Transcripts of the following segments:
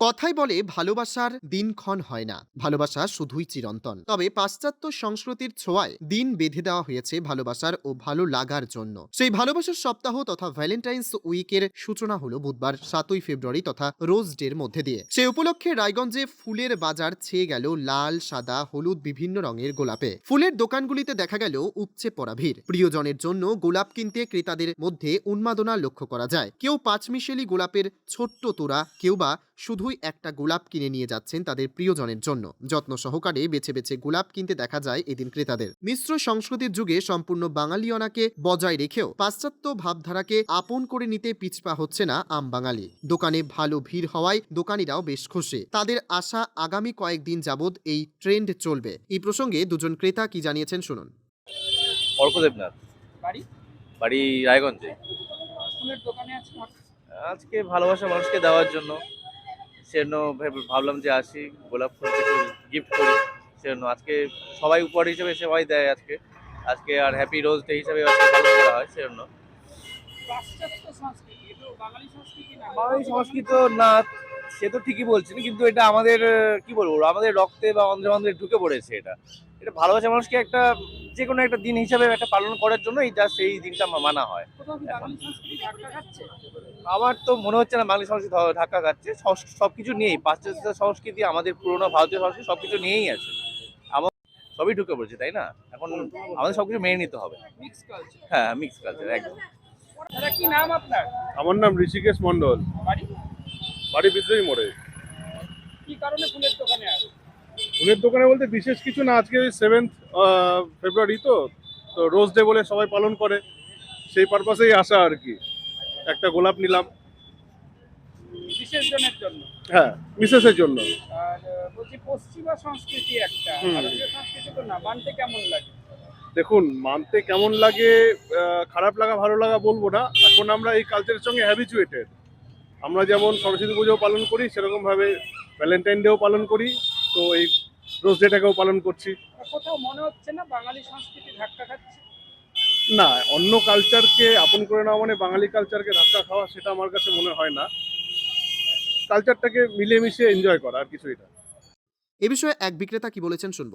কথাই বলে ভালোবাসার দিনক্ষণ হয় না, ভালোবাসা শুধুই চিরন্তন। তবে পাশ্চাত্য সংস্কৃতির ছোঁয়ায় দিন বেঁধে দেওয়া হয়েছে ভালোবাসার ও ভালো লাগার জন্য। সেই ভালোবাসার সপ্তাহ তথা ভ্যালেন্টাইন্স উইকের সূচনা হলো বুধবার, সাতই ফেব্রুয়ারি তথা রোজ ডের মধ্যে দিয়ে। সে উপলক্ষে রায়গঞ্জে ফুলের বাজার ছেয়ে গেল লাল, সাদা, হলুদ, বিভিন্ন রঙের গোলাপে। ফুলের দোকানগুলিতে দেখা গেল উপচে পড়া ভিড়। প্রিয়জনের জন্য গোলাপ কিনতে ক্রেতাদের মধ্যে উন্মাদনা লক্ষ্য করা যায়। কেউ পাঁচমিশেলি গোলাপের ছোট্ট তোড়া, কেউ বা শুধুই একটা গোলাপ কিনে নিয়ে যাচ্ছেন তাদের প্রিয়জনের জন্য। যত্ন সহকারে বেছে বেছে গোলাপ কিনতে দেখা যায় এদিন ক্রেতাদের। মিশ্র সংস্কৃতির যুগে সম্পূর্ণ বাঙালিয়নাকে বজায় রেখেও পাশ্চাত্য ভাবধারাকে আপন করে নিতে পিছপা হচ্ছে না আম বাঙালি। দোকানে ভালো ভিড় হওয়ায় দোকানিরাও বেশ খুশি। তাদের আশা আগামী কয়েকদিন যাবৎ এই ট্রেন্ড চলবে। এই প্রসঙ্গে দুজন ক্রেতা কি জানিয়েছেন শুনুন। বাড়ি? বাড়ি রায়গঞ্জে। আজকে ভালোবাসা মানুষকে দেওয়ার জন্য। সেজন্য ভেবে- ভাবলাম যে আসি, গোলাপ ফুল গিফট করি, সেজন্য আজকে সবাই উপহার হিসেবে সবাই দেয় আজকে। আজকে আর হ্যাপি রোজ ডে হিসেবে করা হয়, সেজন্য। বাঙালি সংস্কৃতি না? সে তো ঠিকই বলছেন কিন্তু এটা আমাদের কি বলব আমাদের রক্তে বা অন্ধ্রে অন্ধ্রে ঢুকে পড়েছে এটা। এটা ভালোবাসা মানুষকে একটা যে কোনো একটা দিন হিসাবে একটা পালন করার জন্য এই জাস্ট এই দিনটা মানা হয়। আমার তো মনে হচ্ছে না বাঙালি সংস্কৃতি ধাক্কা খাচ্ছে সব- সবকিছু নিয়েই পাশ্চাত্য সংস্কৃতি আমাদের পুরোনো ভারতীয় সংস্কৃতি সবকিছু নিয়েই আছে। আমার সবই ঢুকে পড়েছে তাই না? এখন আমাদের সবকিছু মেনে নিতে হবে। হ্যাঁ মিক্স কালচার একদম। দাদা কি নাম আপনার? আমার নাম ঋষিকেশ মন্ডল বাড়ি? বাড়ি বিদ্রোহী মোড়ে। কি কারণে ফুলের দোকানে ফুলের দোকানে বলতে বিশেষ কিছু না আজকে সেভেন্থ ফেব্রুয়ারি তো তো রোজ ডে বলে সবাই পালন করে। সেই পারপাসেই আসা আর কি। একটা গোলাপ নিলাম। বিশেষ জনের জন্য? হ্যাঁ মিসেসের জন্য। আর বলছি পশ্চিমা সংস্কৃতি একটা। ভারতীয় সংস্কৃতি তো না মানতে কেমন লাগে? দেখুন মানতে কেমন লাগে খারাপ লাগা ভালো লাগা বলব না। এখন আমরা এই কালচারের সঙ্গে হ্যাবিচুয়েটেড আমরা যেমন সরস্বতী পুজো পালন করি সেরকমভাবে ভ্যালেন্টাইন ডেও পালন করি। তো এই রোজ ডেটাকেও পালন করছি। কোথাও মনে হচ্ছে না বাঙালি সংস্কৃতি ধাক্কা খাচ্ছে? না অন্য কালচারকে আপন করে নেওয়া মানে বাঙালি কালচারকে ধাক্কা খাওয়া সেটা আমার কাছে মনে হয় না। কালচারটাকে মিলেমিশে এনজয় করা আর কিছু এটা এ বিষয়ে এক বিক্রেতা কি বলেছেন শুনব।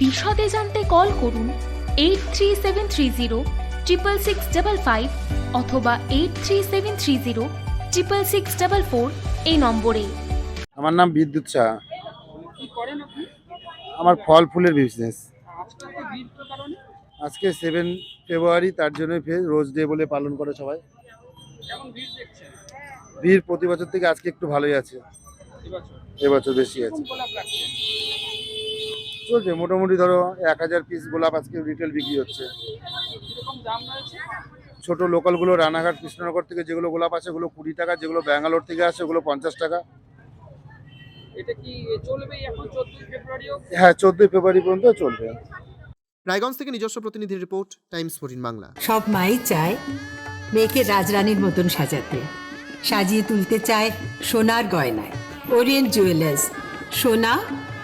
বিশদে জানতে কল করুন eight three seven three zero triple six double five অথবা eight three seven three zero triple six double four এই নম্বরে। আমার নাম বিদ্যুৎ শাহ। আমার ফল ফুলের বিজনেস আজকে সেভেন ফেব্রুয়ারি তার জন্য ফের রোজ ডে বলে পালন করে সবাই। ভিড় প্রতি বছর থেকে আজকে একটু ভালোই আছে। এবছর বেশি আছে। চলছে মোটামুটি ধরো এক হাজার পিস গোলাপ আজকে রিটেল বিক্রি হচ্ছে। ছোট লোকালগুলো রানাঘাট কৃষ্ণনগর থেকে যেগুলো গোলাপ আছে ওগুলো কুড়ি টাকা যেগুলো ব্যাঙ্গালোর থেকে আসে ওগুলো পঞ্চাশ টাকা। এটা কি এখন চোদ্দই ফেব্রুয়ারিও হ্যাঁ চোদ্দোই ফেব্রুয়ারি পর্যন্ত চলবে। রায়গঞ্জ থেকে নিজস্ব প্রতিনিধি রিপোর্ট টাইমস ফোরিন বাংলা। সব মাই চায় মেয়েকে রাজরানীর মতন সাজাতে। সাজিয়ে তুলতে চায় সোনার গয়নায়। ওরিয়েন্ট জুয়েলার্স সোনা